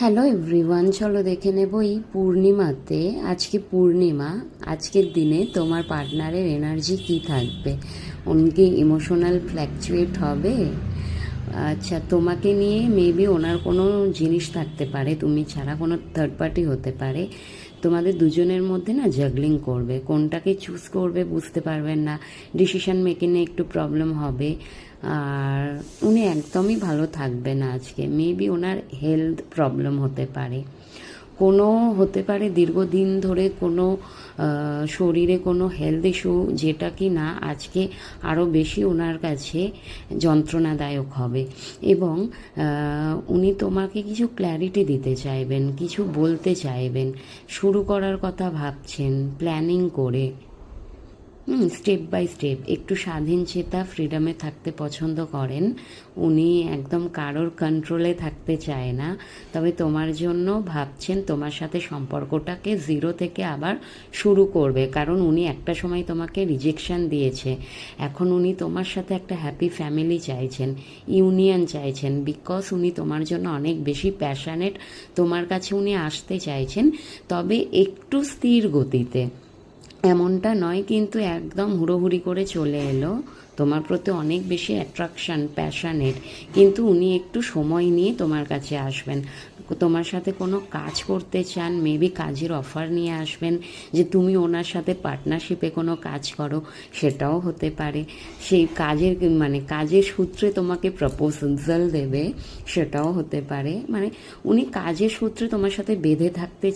Hello everyone চলো দেখে নেব এই পূর্ণিমাতে, আজকে পূর্ণিমা, আজকের দিনে তোমার পার্টনারের এনার্জি কি থাকবে? উনি কি ইমোশনাল ফ্ল্যাকচুয়েট হবে? আচ্ছা তোমাকে নিয়ে মেবি ওনার কোনো জিনিস থাকতে পারে, তুমি ছাড়া কোনো থার্ড পার্টি হতে পারে। তোমাদের দুজনের মধ্যে না জাগলিং করবে, কোনটাকে চুজ করবে বুঝতে পারবেন না ডিসিশান মেকিংয়ে একটু প্রবলেম হবে। আর উনি একদমই ভালো থাকবে না আজকে মেবি ওনার হেলথ প্রবলেম হতে পারে। কোনো হতে পারে দীর্ঘদিন ধরে কোনো শরীরে কোনো হেলথ ইস্যু যেটা কি না আজকে আরও বেশি ওনার কাছে যন্ত্রণাদায়ক হবে। এবং উনি তোমাকে কিছু ক্ল্যারিটি দিতে চাইবেন, কিছু বলতে চাইবেন, শুরু করার কথা ভাবছেন প্ল্যানিং করে। হুম স্টেপ বাই স্টেপ একটু স্বাধীন চেতা ফ্রিডমে থাকতে পছন্দ করেন। উনি একদম কারোর কন্ট্রোলে থাকতে চায় না। তবে তোমার জন্য ভাবছেন তোমার সাথে সম্পর্কটাকে জিরো থেকে আবার শুরু করবে। কারণ উনি একটা সময় তোমাকে রিজেকশন দিয়েছে। এখন উনি তোমার সাথে একটা হ্যাপি ফ্যামিলি চাইছেন ইউনিয়ন চাইছেন। বিকজ উনি তোমার জন্য অনেক বেশি প্যাশানেট তোমার কাছে উনি আসতে চাইছেন। তবে একটু স্থির গতিতে। এমনটা নয়, কিন্তু একদম হুড়োহুড়ি করে চলে এলো। তোমার প্রতি অনেক বেশি অ্যাট্রাকশন প্যাশানেট কিন্তু উনি একটু সময় নিয়ে তোমার কাছে আসবেন। তোমার সাথে কোনো কাজ করতে চান মেবি কাজের অফার নিয়ে আসবেন, যে তুমি ওনার সাথে পার্টনারশিপে কোনো কাজ করো, সেটাও হতে পারে। সেই কাজের মানে কাজের সূত্রে তোমাকে প্রপোজাল দেবে, সেটাও হতে পারে। মানে উনি কাজের সূত্রে তোমার সাথে বেঁধে থাকতে